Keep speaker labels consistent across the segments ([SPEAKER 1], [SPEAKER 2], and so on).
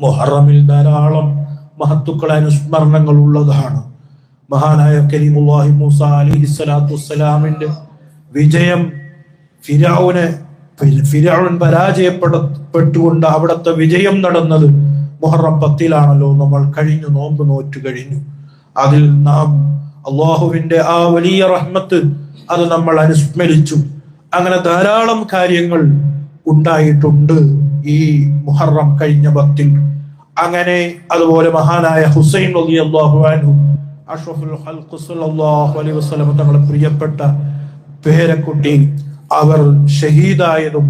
[SPEAKER 1] മുഹറമിൽ ധാരാളം മഹത്തുക്കളെ അനുസ്മരണങ്ങൾ ഉള്ളതാണ്. മഹാനായ കരീമുല്ലാഹി മൂസ അലി സ്വലാത്തു വിജയം ഫിരാവുനെ ഫിരാവുൻ പരാജയപ്പെടപ്പെട്ടുകൊണ്ട് അവിടുത്തെ വിജയം നടന്നത് മുഹറം പത്തിലാണല്ലോ. നമ്മൾ കഴിഞ്ഞു നോമ്പ് നോറ്റു കഴിഞ്ഞു. അതിൽ നാം അള്ളാഹുവിന്റെ ആ വലിയ റഹ്മത്ത് അത് നമ്മൾ അനുസ്മരിച്ചു. അങ്ങനെ ധാരാളം കാര്യങ്ങൾ ഉണ്ടായിട്ടുണ്ട്. ഈ മുഹറം കഴിഞ്ഞ പത്തിൽ അങ്ങനെ അതുപോലെ മഹാനായ ഹുസൈൻ അലി അഷ്റഫുൽ അലൈഹി വസല്ലം തങ്ങളുടെ പ്രിയപ്പെട്ട പേരക്കുട്ടി അവർ ഷഹീദായതും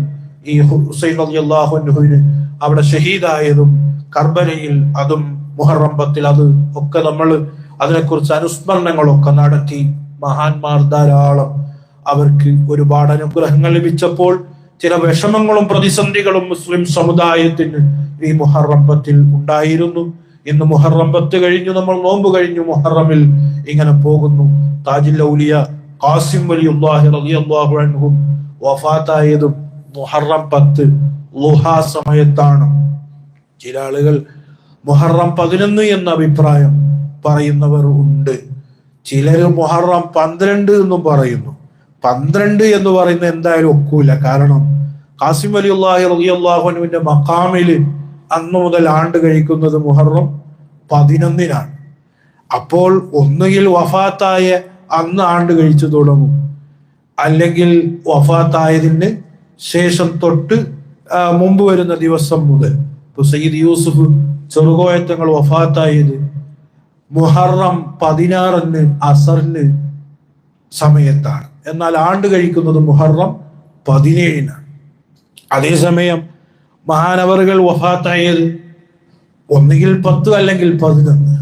[SPEAKER 1] ഈ ഹുസൈൻ അലി അള്ളാഹു അൻഹുവിന് അവിടെ ഷഹീദായതും കർബലയിൽ അതും മുഹറം പത്തിൽ അത് ഒക്കെ നമ്മൾ അതിനെക്കുറിച്ച് അനുസ്മരണങ്ങളൊക്കെ നടത്തി മഹാന്മാർ ധാരാളം അവർക്ക് ഒരുപാട് അനുഗ്രഹങ്ങൾ ലഭിച്ചപ്പോൾ ചില വിഷമങ്ങളും പ്രതിസന്ധികളും മുസ്ലിം സമുദായത്തിന് ഈ മുഹറമ്പത്തിൽ ഉണ്ടായിരുന്നു. ഇന്ന് മുഹറമ്പത്ത് കഴിഞ്ഞു നമ്മൾ നോമ്പ് കഴിഞ്ഞു മുഹറമിൽ ഇങ്ങനെ പോകുന്നു. താജിൽ ഔലിയ ഖാസിം വലി റളിയല്ലാഹു അൻഹു വഫാത്തായതും മുഹറം പത്ത് ലുഹാ സമയത്താണ്. ചില ആളുകൾ മുഹറം പതിനൊന്ന് എന്ന അഭിപ്രായം പറയുന്നവർ ഉണ്ട്. ചിലർ മുഹറം പന്ത്രണ്ട് എന്നും പറയുന്നു. പന്ത്രണ്ട് എന്ന് പറയുന്നത് എന്തായാലും ഒക്കൂല. കാരണം കാസിം അലി അള്ളാഹി അലി അള്ളാഹുനുവിന്റെ മക്കാമിൽ അന്നു മുതൽ ആണ്ട് കഴിക്കുന്നത് മുഹറം പതിനൊന്നിനാണ്. അപ്പോൾ ഒന്നുകിൽ വഫാത്തായ അന്ന് ആണ്ട് കഴിച്ചു തുടങ്ങും. അല്ലെങ്കിൽ വഫാത്തായതിന് ശേഷം തൊട്ട് മുമ്പ് വരുന്ന ദിവസം മുതൽ. ഇപ്പൊ സയ്യിദ് യൂസുഫ് ചെറുകോയത്തങ്ങൾ വഫാത്തായത് മുഹറം പതിനാറിന് അസറിന് സമയത്താണ്. എന്നാൽ ആണ്ട് കഴിക്കുന്നത് മുഹറം പതിനേഴിനാണ്. അതേസമയം മഹാനവറുകൾ വഫാത്തായത് ഒന്നുകിൽ പത്ത് അല്ലെങ്കിൽ പതിനൊന്ന്.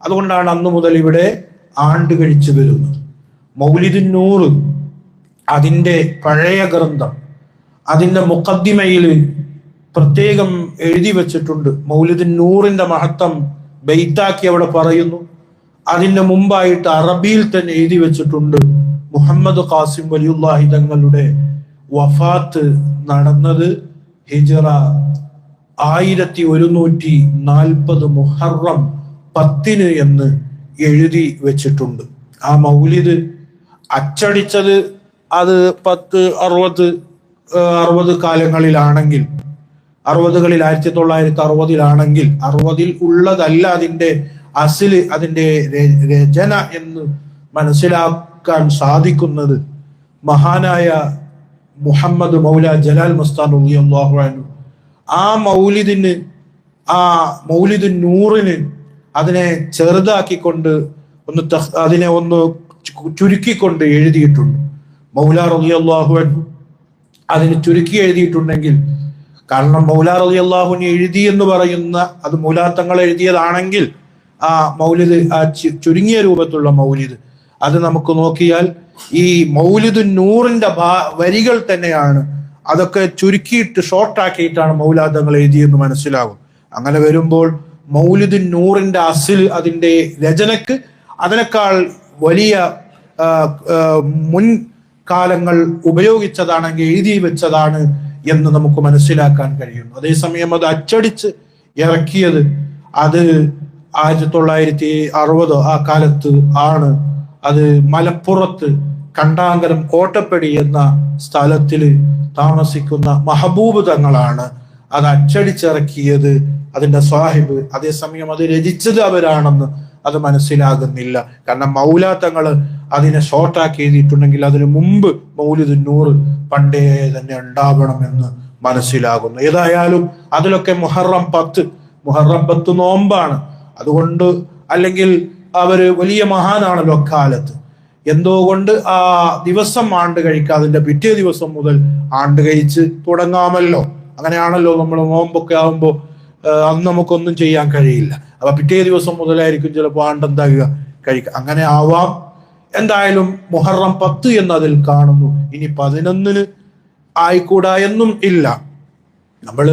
[SPEAKER 1] അതുകൊണ്ടാണ് അന്ന് മുതൽ ഇവിടെ ആണ്ട് കഴിച്ചു വരുന്നത്. മൗലിദ് നൂറ് അതിന്റെ പഴയ ഗ്രന്ഥം അതിന്റെ മുഖദ്ദിമയിൽ പ്രത്യേകം എഴുതി വെച്ചിട്ടുണ്ട്. മൗലിദ് നൂറിന്റെ മഹത്വം ബെയ്ത്താക്കി അവിടെ പറയുന്നു. അതിന്റെ മുമ്പായിട്ട് അറബിയിൽ തന്നെ എഴുതി വെച്ചിട്ടുണ്ട് മുഹമ്മദ് ഖാസിം വലിയുല്ലാഹി തങ്ങളുടെ വഫാത്ത് നടന്നത് ഹിജറ ആയിരത്തി ഒരുന്നൂറ്റി നാൽപ്പത് മുഹറം പത്തിന് എന്ന് എഴുതി വെച്ചിട്ടുണ്ട്. ആ മൗലിദ് അച്ചടിച്ചത് അത് പത്ത് അറുപത് അറുപത് കാലങ്ങളിലാണെങ്കിൽ അറുപതുകളിൽ ആയിരത്തി തൊള്ളായിരത്തി അറുപതിലാണെങ്കിൽ അറുപതിൽ ഉള്ളതല്ല അതിന്റെ അസിൽ അതിന്റെ രചന എന്ന് മനസ്സിലാക്കാൻ സാധിക്കുന്നത് മഹാനായ മുഹമ്മദ് മൗല ജലാൽ മസ്താൻ അൻഹു. ആ മൗലിദിന് ആ മൗലിദ് നൂറിന് അതിനെ ചെറുതാക്കിക്കൊണ്ട് ഒന്ന് അതിനെ ഒന്ന് ചുരുക്കിക്കൊണ്ട് എഴുതിയിട്ടുണ്ട്. മൗല റളിയല്ലാഹു അനു അതിന് ചുരുക്കി എഴുതിയിട്ടുണ്ടെങ്കിൽ കാരണം മൗലാ റളി അള്ളാഹുവിന് എഴുതി എന്ന് പറയുന്ന അത് മൗലാത്തങ്ങൾ എഴുതിയതാണെങ്കിൽ ആ മൗലിദ് ആ ചുരുങ്ങിയ രൂപത്തിലുള്ള മൗലിദ്. അത് നമുക്ക് നോക്കിയാൽ ഈ മൗലിദ് നൂറിന്റെ വരികൾ തന്നെയാണ്. അതൊക്കെ ചുരുക്കിയിട്ട് ഷോർട്ടാക്കിയിട്ടാണ് മൗലാദങ്ങൾ എഴുതിയെന്ന് മനസ്സിലാകും. അങ്ങനെ വരുമ്പോൾ മൗലിദ് നൂറിന്റെ അസിൽ അതിന്റെ രചനക്ക് അതിനേക്കാൾ വലിയ മുൻ കാലങ്ങൾ ഉപയോഗിച്ചതാണെങ്കിൽ എഴുതി വെച്ചതാണ് എന്ന് നമുക്ക് മനസ്സിലാക്കാൻ കഴിയുന്നു. അതേസമയം അത് അച്ചടിച്ച് ഇറക്കിയത് അത് ആയിരത്തി തൊള്ളായിരത്തി അറുപത് ആ കാലത്ത് ആണ്. അത് മലപ്പുറത്ത് കണ്ടാങ്കരം കോട്ടപ്പടി എന്ന സ്ഥലത്തിൽ താമസിക്കുന്ന മഹബൂബ് തങ്ങളാണ് അത് അച്ചടിച്ചിറക്കിയത് അതിന്റെ സാഹിബ്. അതേസമയം അത് രചിച്ചത് അവരാണെന്ന് അത് മനസ്സിലാകുന്നില്ല. കാരണം മൗലാ തങ്ങൾ അതിനെ ഷോർട്ടാക്കി എഴുതിയിട്ടുണ്ടെങ്കിൽ അതിനു മുമ്പ് മൗലിദ് നൂറ് പണ്ടേ തന്നെ ഉണ്ടാവണമെന്ന് മനസ്സിലാകുന്നു. ഏതായാലും അതിലൊക്കെ മുഹറം പത്ത്. മുഹറം പത്ത് നോമ്പാണ്. അതുകൊണ്ട് അല്ലെങ്കിൽ അവർ വലിയ മഹാനാണല്ലോ അക്കാലത്ത്. എന്തോ കൊണ്ട് ആ ദിവസം ആണ്ട് കഴിക്കുക അതിന്റെ പിറ്റേ ദിവസം മുതൽ ആണ്ട് കഴിച്ച് തുടങ്ങാമല്ലോ? അങ്ങനെയാണല്ലോ നമ്മൾ നോമ്പൊക്കെ ആകുമ്പോൾ അന്ന് നമുക്കൊന്നും ചെയ്യാൻ കഴിയില്ല. അപ്പൊ പിറ്റേ ദിവസം മുതലായിരിക്കും ചിലപ്പോൾ ആണ്ട് ആണ്ടെന്താകുക കഴിക്കുക. അങ്ങനെ ആവാം. എന്തായാലും മുഹറം പത്ത് എന്ന് അതിൽ കാണുന്നു. ഇനി പതിനൊന്നിന് ആയിക്കൂടാ എന്നും ഇല്ല. നമ്മൾ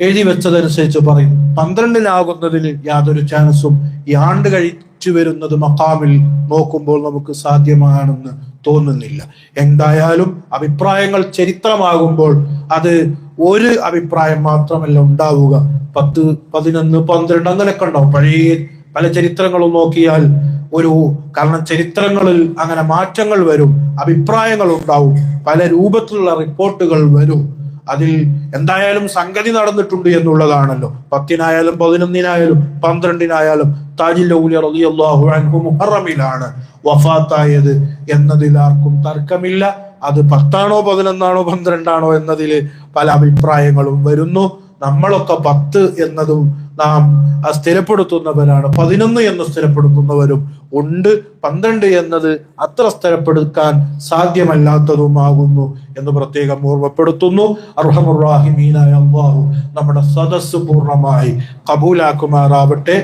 [SPEAKER 1] എഴുതി വെച്ചതനുസരിച്ച് പറയും. പന്ത്രണ്ടിനാകുന്നതിൽ യാതൊരു ചാൻസും ഈ ആണ്ട് കഴിച്ച് ഉദിച്ചു വരുന്നത് മക്കാമിൽ നോക്കുമ്പോൾ നമുക്ക് സാധ്യമാണെന്ന് തോന്നുന്നില്ല. എന്തായാലും അഭിപ്രായങ്ങൾ ചരിത്രമാകുമ്പോൾ അത് ഒരു അഭിപ്രായം മാത്രമല്ല ഉണ്ടാവുക. പത്ത് പതിനൊന്ന് പന്ത്രണ്ട് അങ്ങനെയൊക്കെ ഉണ്ടാവും പഴയ പല ചരിത്രങ്ങളും നോക്കിയാൽ ഒരു കാരണം ചരിത്രങ്ങളിൽ അങ്ങനെ മാറ്റങ്ങൾ വരും അഭിപ്രായങ്ങൾ ഉണ്ടാവും പല രൂപത്തിലുള്ള റിപ്പോർട്ടുകൾ വരും. അതിൽ എന്തായാലും സംഗതി നടന്നിട്ടുണ്ട് എന്നുള്ളതാണല്ലോ. പത്തിനായാലും പതിനൊന്നിനായാലും പന്ത്രണ്ടിനായാലും താജില്ലൂലി അൻഹു മുഹറമിലാണ് വഫാത്തായത് എന്നതിൽ ആർക്കും തർക്കമില്ല. അത് പത്താണോ പതിനൊന്നാണോ പന്ത്രണ്ടാണോ എന്നതിൽ പല അഭിപ്രായങ്ങളും വരുന്നു. നമ്മളൊക്കെ പത്ത് എന്നതും നാം സ്ഥിരപ്പെടുത്തുന്നവരാണ്. പതിനൊന്ന് എന്ന് സ്ഥിരപ്പെടുത്തുന്നവരും ഉണ്ട്. പന്ത്രണ്ട് എന്നത് അത്ര സ്ഥിരപ്പെടുത്താൻ സാധ്യമല്ലാത്തതുമാകുന്നു എന്ന് പ്രത്യേകം ഓർമ്മപ്പെടുത്തുന്നു. അർഹമുറാഹിമീനായ അള്ളാഹു നമ്മുടെ സദസ്സ് പൂർണമായി കബൂലാക്കുമാറാവട്ടെ.